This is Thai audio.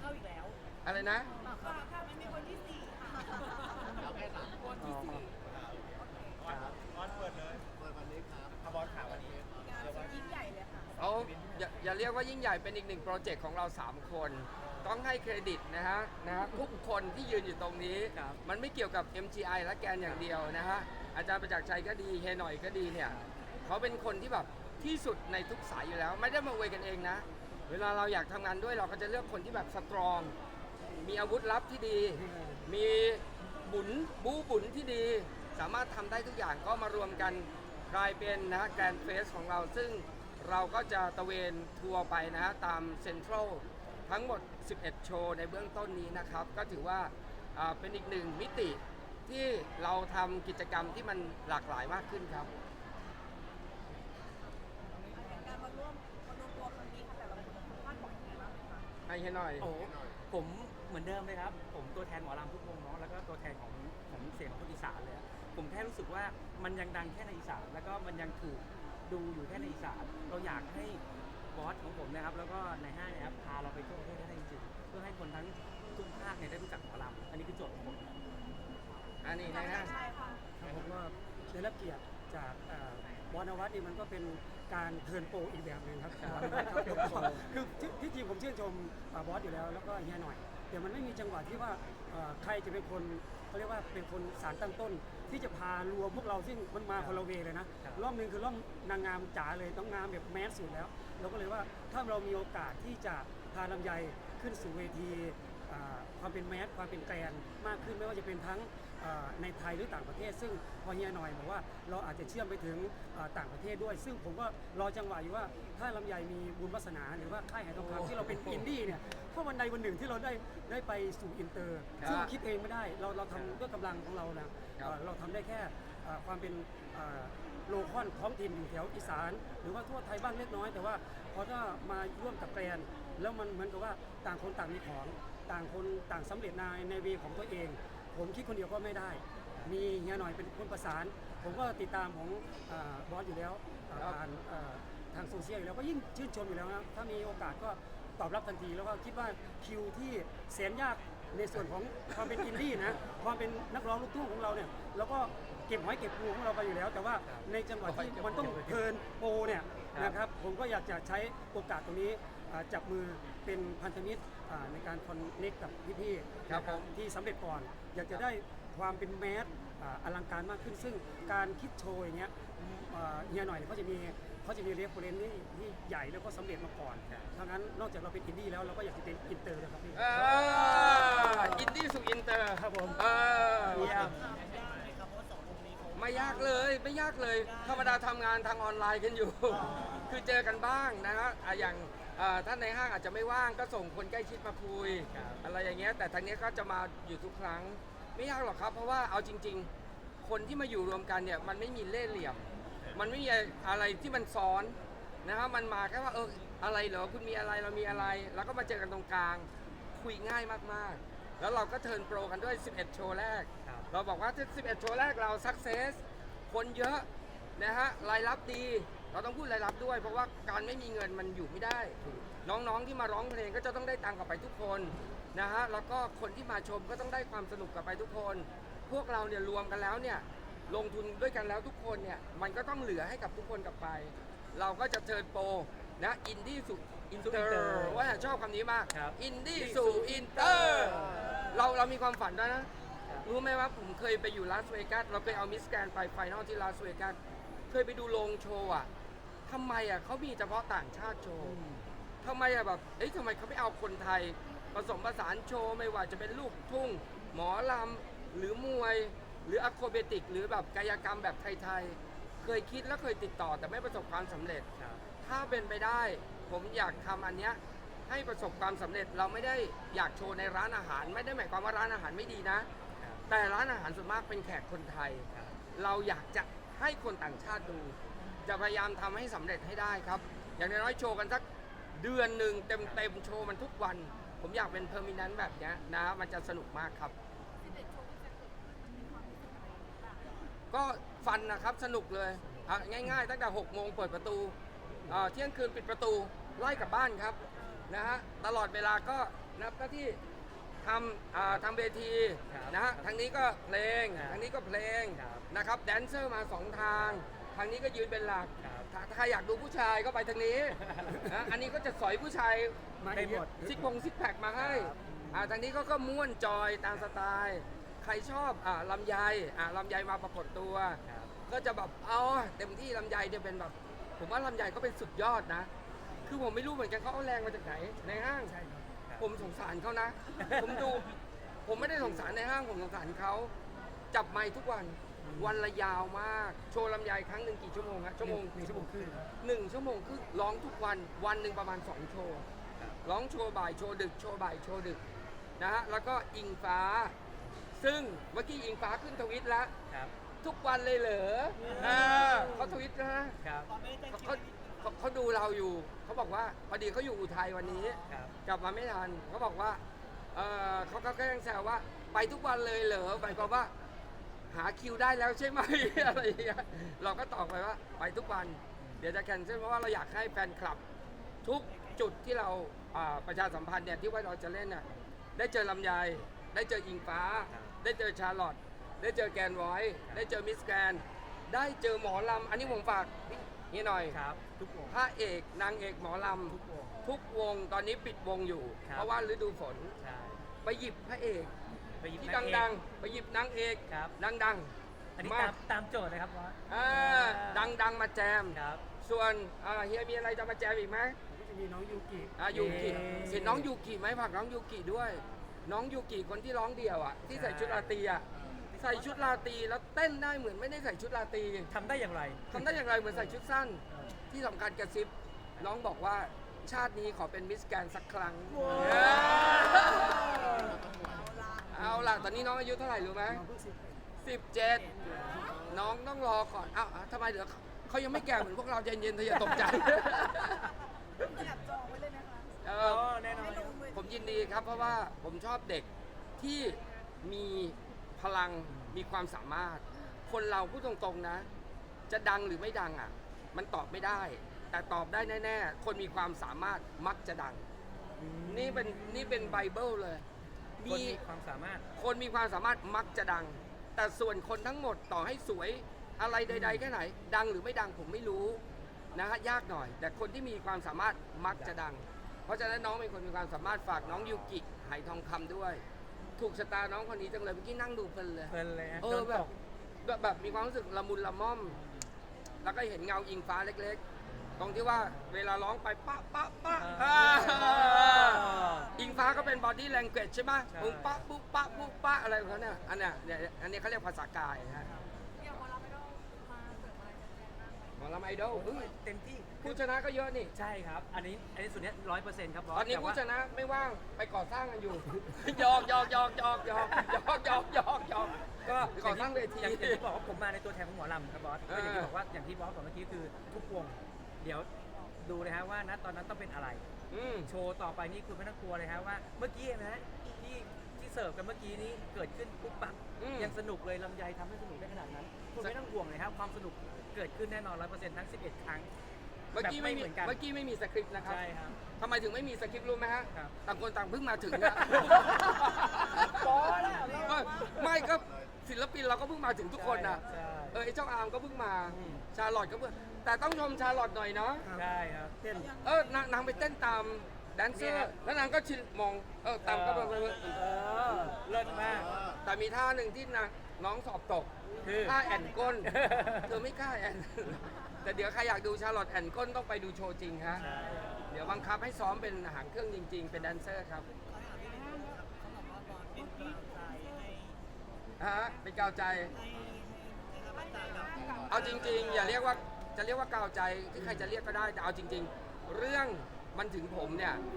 เข้าอีกแล้วอะไรนะค่ะค่ะไม่มีคนที่สี่ค่ะเราแค่สามคนที่สี่ครับบอลเปิดเลยเปิดวันนี้ครับบอลข่าววันนี้งานสุดยิ่งใหญ่เลยค่ะเอาอย่าอย่าเรียกว่ายิ่งใหญ่เป็นอีกหนึ่งโปรเจกต์ของเรา 3 คน ต้องให้เครดิตนะฮะนะฮะทุกคนที่ยืนอยู่ตรงนี้ มันไม่เกี่ยวกับ MGI และแกนอย่างเดียวนะฮะอาจารย์ประจักษ์ชัยก็ดีเฮหน่อยก็ดีเนี่ยเขาเป็นคนที่แบบที่สุดในทุกสายอยู่แล้ว ไม่ได้มาอวยกันเองนะ เวลาเราอยากทำงานด้วยเราก็จะเลือกคนที่แบบสตรอง มีอาวุธลับที่ดี มีบุญบูบุญที่ดี สามารถทำได้ทุกอย่างก็มารวมกันกลายเป็นนะแกรนเฟสของเราซึ่งเราก็จะตะเวนทัวร์ไปนะฮะตามเซ็นทรัลทั้งหมด 11 โชว์ในเบื้องต้นนี้นะครับ ก็ถือว่าอ่าเป็นอีกหนึ่งมิติที่เราทำกิจกรรมที่มันหลากหลายมากขึ้นครับ การมาร่วมางไหมคะให้ให้หน่อย โอ้ผมเหมือนเดิมเลยครับ ผมตัวแทนหมอลำทุกวงเนาะแล้วก็ตัวแทนของของเสียงคนอีสานเลยอะผมแค่รู้สึกว่ามันยังดังแค่ในอีสานแล้วก็มันยังถูกดูอยู่แค่ในอีสานเราอยากให้บอสของผมนะครับ แล้วก็ในห้างเนะครับพาเราไปทั่วประเทศให้ได้จริงๆเพื่อให้คนทั้งทุกภาคเนี่ยได้รู้จักหมอลำอันนี้คือโจทย์ของผมอันนี้กานะรฮะ ใช่ค่ะ ผมว่าได้รับเกียรติจากเอ่อ บอลนวัตนี่มันก็เป็นการเทิร์นโปรอีกแบบหนึ่งครับคือที่ที่จริงผมชื่นชมอ่าบอสอยู่แล้วแล้วก็เฮียหน่อยแต่มันไม่มีจังหวะที่ว่าเอ่อใครจะเป็นคนเขาเรียกว่าเป็นคนสารตั้งต้น ที่จะพารวมพวกเราซึ่งมันมาคนละเวเลยนะรอบหนึ่งคือรอบนางงามจ๋าเลยต้องงามแบบแมสสุดแล้วเราก็เลยว่าถ้าเรามีโอกาสที่จะพาลำไยขึ้นสู่เวทีอ่า ความเป็นแมสความเป็นแกรนมากขึ้นไม่ว่าจะเป็นทั้งอ่าในไทยหรือต่างประเทศ ซึ่งพอเฮียหน่อยบอกว่าเราอาจจะเชื่อมไปถึงอ่าต่างประเทศด้วย ซึ่งผมก็รอจังหวะอยู่ว่าถ้าลำไยมีบุญวาสนาหรือว่าค่ายไหทองคำที่เราเป็นอินดี้เนี่ยถ้าวันใดวันหนึ่งที่เราได้ได้ไปสู่อินเตอร์ ซึ่งเราคิดเองไม่ได้เราเราทำด้วยกำลังของเรานะเอ่อเราทำได้แค่อ่าความเป็นอ่าโลคอนท้องถิ่นอยู่แถวอีสาน หรือว่าทั่วไทยบ้างเล็กน้อย แต่ว่าพอถ้ามาร่วมกับแกรนแล้วมันเหมือนกับว่าต่างคนต่างมีของ ต่างคนต่างสำเร็จในในเวของตัวเอง ผมคิดคนเดียวก็ไม่ได้ มีเฮียหน่อยเป็นคนประสาน ผมก็ติดตามของอาบอสอยู่แล้วอ่าครับผ่านอ่าทางโซเชียลอยู่แล้วก็ยิ่งชื่นชมอยู่แล้วนะถ้ามีโอกาสก็ตอบรับทันทีแล้วก็คิดว่าคิวที่แสนยากในส่วนของความเป็นอินดี้นะความเป็นนักร้องลูกทุ่งของเราเนี่ยเราก็ เก็บหอยเก็บปูของเราไปอยู่แล้ว แต่ว่าในจังหวะที่มันต้องเทิร์นโปรเนี่ยนะครับผมก็อยากจะใช้โอกาสตรงนี้อ่าจับมือเป็นพันธมิตรอ่าในการคอนเนคกับพี่ๆครับผมที่สำเร็จก่อน อยากจะได้ความเป็นแมสอ่าอลังการมากขึ้น ซึ่งการคิดโชว์อย่างเงี้ยอ่าเฮียหน่อยเขาจะมีเขาจะมีเรฟเฟรนที่ที่ใหญ่แล้วก็สำเร็จมาก่อนทั้งนั้นนอกจากเราเป็นอินดี้แล้วเราก็อยากจะเป็นอินเตอร์นะครับพี่เอออินดี้สู่อินเตอร์ครับผมเออเยี่ยม ไม่ยากเลยไม่ยากเลยธรรมดาทำงานทางออนไลน์กันอยู่ คือเจอกันบ้างนะฮะอะอย่างอ่าท่านในห้างอาจจะไม่ว่างก็ส่งคนใกล้ชิดมาคุย อะไรอย่างเงี้ยแต่ทางนี้ก็จะมาอยู่ทุกครั้ง ไม่ยากหรอกครับเพราะว่าเอาจริง ๆ คนที่มาอยู่รวมกันเนี่ยมันไม่มีเล่ห์เหลี่ยม มันไม่มีอะไรที่มันซ้อนนะครับมันมาแค่ว่าเอออะไรเหรอคุณมีอะไรเรามีอะไร แล้วก็มาเจอกันตรงกลาง คุยง่ายมากๆ แล้วเราก็เทิร์นโปรกันด้วย 11 โชว์แรก ครับ เราบอกว่าที่11 โชว์แรกเราสักเซสคนเยอะนะฮะรายรับดี เราต้องพูดรายรับด้วย เพราะว่าการไม่มีเงินมันอยู่ไม่ได้ น้องๆที่มาร้องเพลงก็จะต้องได้ตังค์กลับไปทุกคนนะฮะแล้วก็คนที่มาชมก็ต้องได้ความสนุกกลับไปทุกคน พวกเราเนี่ยรวมกันแล้วเนี่ยลงทุนด้วยกันแล้วทุกคนเนี่ยมันก็ต้องเหลือให้กับทุกคนกลับไป เราก็จะเทิร์นโปรนะอินดี้สู่อินเตอร์ว่าชอบคำนี้มากครับ อินดี้สู่อินเตอร์ เราเรามีความฝันด้วยนะ รู้ไหมว่าผมเคยไปอยู่ลาสเวกัส เราเคยเอามิสแกรนไปไฟนอลที่ลาสเวกัส เคยไปดูโรงโชว์อะทำไมอะเขามีเฉพาะต่างชาติโชว์ทำไมอะแบบ เอ้ยทำไมเขาไม่เอาคนไทย ผสมผสานโชว์ไม่ว่าจะเป็นลูกทุ่ง หมอลำ หรือมวย หรืออะโครเบติก หรือแบบกายกรรมแบบไทยๆ เคยคิดและเคยติดต่อแต่ไม่ประสบความสำเร็จครับถ้าเป็นไปได้ ผมอยากทำอันเนี้ย ให้ประสบความสำเร็จเราไม่ได้อยากโชว์ในร้านอาหาร ไม่ได้หมายความว่าร้านอาหารไม่ดีนะ แต่ร้านอาหารส่วนมากเป็นแขกคนไทย เราอยากจะให้คนต่างชาติดู จะพยายามทำให้สำเร็จให้ได้ครับ อย่างน้อยๆโชว์กันสักเดือนหนึ่งเต็มๆโชว์มันทุกวัน ผมอยากเป็นเพอร์มินันต์แบบนี้นะมันจะสนุกมากครับก็ฟันนะครับสนุกเลยง่ายๆ ตั้งแต่6โมงเปิดประตูเที่ยงคืนปิดประตูไล่กลับบ้านครับ นะฮะตลอดเวลาก็รับหน้าที่ทำอ่าทำเวทีครับนะฮะทางนี้ก็เพลงครับทางนี้ก็เพลงครับนะครับแดนเซอร์มาสองทาง ทางนี้ก็ยืนเป็นหลักครับถ้าถ้าใครอยากดูผู้ชายก็ไปทางนี้ นะอันนี้ก็จะสอยผู้ชายมาได้อีกหมด ซิกพงซิกแพคมาให้ครับ อ่าทางนี้ก็ก็ม้วนจอยตามสไตล์ ใครชอบอ่าลำไยอ่าลำไยมาปรากฏตัว ครับ ก็จะแบบเอาเต็มที่ลำไยเนี่ยเป็นแบบ ผมว่าลำไยก็เป็นสุดยอดนะ คือผมไม่รู้เหมือนกันเขาเอาแรงมาจากไหนในห้าง ใช่ครับผมสงสารเขานะ ผมดู ผมไม่ได้สงสารในห้างผมสงสารเขา จับไมค์ทุกวัน วันละยาวมาก โชว์ลำไยครั้งหนึ่งกี่ชั่วโมงครับชั่วโมงหนึ่งชั่วโมงครึ่งครับ หนึ่งชั่วโมงครึ่งร้องทุกวัน วันหนึ่งประมาณสองโชว์ร้องโชว์บ่ายโชว์ดึก โชว์บ่ายโชว์ดึกนะฮะ แล้วก็อิงฟ้า ซึ่งเมื่อกี้อิงฟ้าขึ้นทวิตแล้ว ครับ ทุกวันเลยเหรออ่าเขาทวิตนะครับ เขา เขาเขาดูเราอยู่เขาบอกว่าพอดีเขาอยู่อุทัยวันนี้ ครับ กลับมาไม่ทันเขาบอกว่าเออเขาก็ก็ยังแซวว่า ไปทุกวันเลยเหรอหมายความว่า หาคิวได้แล้วใช่ไหม อะไรอย่างเงี้ยเราก็ตอบไปว่า ไปทุกวัน เดี๋ยวจะแคนเซิลเพราะว่าเราอยากให้แฟนคลับ ทุกจุดที่เราอ่าประชาสัมพันธ์เนี่ยที่ว่าเราจะเล่นน่ะได้เจอลำไยได้เจออิงฟ้า ครับ ได้เจอชาร์ลอตได้เจอแกนไวท์ได้เจอมิสแกรนด์ได้เจอหมอลำ อันนี้ผมฝาก นี่หน่อยครับทุกวง พระเอกนางเอกหมอลทุกวงำทุกวงตอนนี้ปิดวงอยู่ ครับ เพราะว่าฤดูฝนใช่ไปหยิบพระเอกไปหยิบที่นางเอก ดังๆ ไปหยิบนางเอกครับ ดังอันนี้มาตามตามโจทย์นะครับบอสๆอ่าดังๆมาแจม ครับ ส่วนอ่าเฮียมีอะไรจะมาแจมอีกไหมก็จะมีน้องยูกิอะยูกิเย้ เห็นน้องยูกิไหมผักน้องยูกิด้วย น้องยูกิคนที่ร้องเดี่ยวอะที่ใส่ชุดราตรีอะ ใส่ชุดราตรีแล้วเต้นได้เหมือนไม่ได้ใส่ชุดราตรีทำได้อย่างไร ทำได้อย่างไรเหมือนใส่ชุดสั้น ที่สำคัญกระซิบน้องบอกว่าชาตินี้ขอเป็นมิสแกรนด์สักครั้ง เอาล่ะตอนนี้น้องอายุเท่าไหร่รู้ไหมน้องเพิ่งสิบสิบเจ็ดน้องต้องรอก่อนอ้าวอ้าวทำไมเดี๋ยวเขาเขายังไม่แก่เหมือนพวกเราใจเย็นๆเธออย่าตกใจ แอบจองไว้เลยไหมคะ เออ๋ออ แน่นอน ไม่ลงเวทีผมยินดีครับเพราะว่าผมชอบเด็กที่มี พลังมีความสามารถ คนเราพูดตรงๆนะ จะดังหรือไม่ดังอะ มันตอบไม่ได้ แต่ตอบได้แน่ ๆ คนมีความสามารถมักจะดัง นี่เป็นนี่เป็นไบเบิลเลยคนมีความสามารถ คนมีความสามารถมักจะดัง แต่ส่วนคนทั้งหมดต่อให้สวยอะไรใด ๆ แค่ไหน ดังหรือไม่ดังผมไม่รู้นะฮะยากหน่อย แต่คนที่มีความสามารถมักจะดัง เพราะฉะนั้นน้องเป็นคนมีความสามารถฝากน้องยูกิไหทองคำด้วย ถูกชะตาน้องคนนี้จังเลยเมื่อกี้นั่งดูเพลินเลย เพลินเลยฮะเอโดอนแบตบกแบบแบบมีความรู้สึกละมุนละม่อม แล้วก็เห็นเงาอิงฟ้าเล็กๆ ตรงที่ว่าเวลาร้องไปปะปะปะอ่าอ่าอิงฟ้าก็เป็นบอดี้แลงเกจใช่ไหมใช่ ปุ๊บปะปุ๊บปะปุ๊บปะอะไรของเขาเนี่ยอันเนี้ยเนี่ยอันนี้เขาเรียกภาษากายฮะอย่ หมหมอลำไอดอลโอ้ยเต็มที่ผู้ชนะก็เยอะนี่ ใช่ครับ อันนี้อันนี้ส่วนเนี้ร้อยเปอร์เซ็นต์ครับบอสตอนนี้แต่ผู้ว่าชนะไม่ว่างไปก่อสร้างกันอยู่ หยอกหยอกหยอกหยอกหยอกหยอกหยอกหยอกหยอกก็ก่อสร้างเวที อย่างที่บอกว่าผมมาในตัวแทนของหมอลำครับบอสเอก็ออย่างที่บอกว่าอย่างที่บอสบอกเมื่อกี้คือทุกวง เดี๋ยวดูเลยฮะว่าณตอนนั้นต้องเป็นอะไร อืม โชว์ต่อไปนี่คุณไม่ต้องกลัวเลยฮะว่า เมื่อกี้นะฮะที่ที่ เสิร์ฟกันเมื่อกี้นี้เกิดขึ้นปุ๊บปั๊บอืม ยังสนุกเลยลำไยทำให้สนุกได้ขนาดนั้น คุณไม่ต้องห่วงเลยครับความสนุกเกิดขึ้นแน่นอนร้อยเปอร์เซ็นต์ทั้ง 11 ครั้งเมื่อกี้ไม่มีแบบไม่เหมือนกันเมื่อกี้ไม่มีสคริปต์นะครับใช่ครับ ทำไมถึงไม่มีสคริปต์รู้ไหมฮะครับต่างคนต่างเพิ่งมาถึงอะพอแล้วไม่ไม่ก็ศิลปินเราก็เพิ่งมาถึงทุกคนนะใช่ เออไอ้เจ้าอาร์มก็เพิ่งมา อืม ชาลอตก็เพิ่งแต่ต้องชมชาลอตหน่อยเนาะครับใช่ครับ เต้น เออนางนางไปเต้นตามแดนเซอเนี่ยร์แล้วนางก็ชินมองเออตามก็แบบเออเลิศมาก แต่มีท่าหนึ่งที่นางน้องสอบตกคือท่าแอนก้นเธอไม่กล้าแอนแต่เดี๋ยวใครอยากดูชาลอตแอนก้นต้องไปดูโชว์จริงฮะใช่เดี๋ยวบังคับให้ซ้อมเป็นหางเครื่องจริง ๆ เป็นแดนเซอร์ครับฮะเป็นกาวใจ เอาจริง ๆ อย่าเรียกว่าจะเรียกว่ากาวใจที่ใครจะเรียกก็ได้แต่เอาจริง ๆ เรื่องมันถึงผมเนี่ย